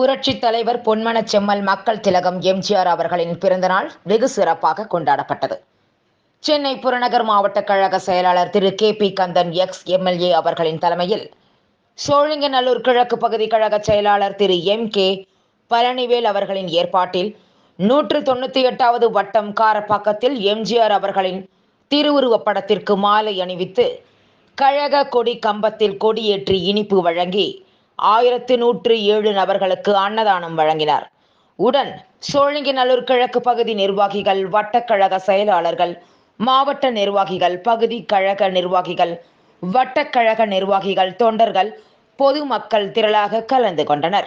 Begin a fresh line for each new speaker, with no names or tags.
புரட்சித் தலைவர் பொன்மன செம்மல் மக்கள் திலகம் எம்ஜிஆர் அவர்களின் பிறந்தநாள் வெகு சிறப்பாக கொண்டாடப்பட்டது. சென்னை புறநகர் மாவட்ட கழக செயலாளர் திரு K P Kandan ex MLA அவர்களின் தலைமையில் சோழிங்கநல்லூர் கிழக்கு பகுதி கழக செயலாளர் திரு எம் கே பழனிவேல் அவர்களின் ஏற்பாட்டில் நூற்று தொண்ணூற்றி எட்டாவது வட்டம் காரப்பாக்கத்தில் எம்ஜிஆர் அவர்களின் திருவுருவப் படத்திற்கு மாலை அணிவித்து கழக கொடி கம்பத்தில் கொடியேற்றி இனிப்பு வழங்கி ஆயிரத்து நூற்று ஏழு நபர்களுக்கு அன்னதானம் வழங்கினார். உடன் சோழிங்கநல்லூர் கிழக்கு பகுதி நிர்வாகிகள் வட்டக்கழக செயலாளர்கள் மாவட்ட நிர்வாகிகள் பகுதி கழக நிர்வாகிகள் வட்டக்கழக நிர்வாகிகள் தொண்டர்கள் பொதுமக்கள் திரளாக கலந்து கொண்டனர்.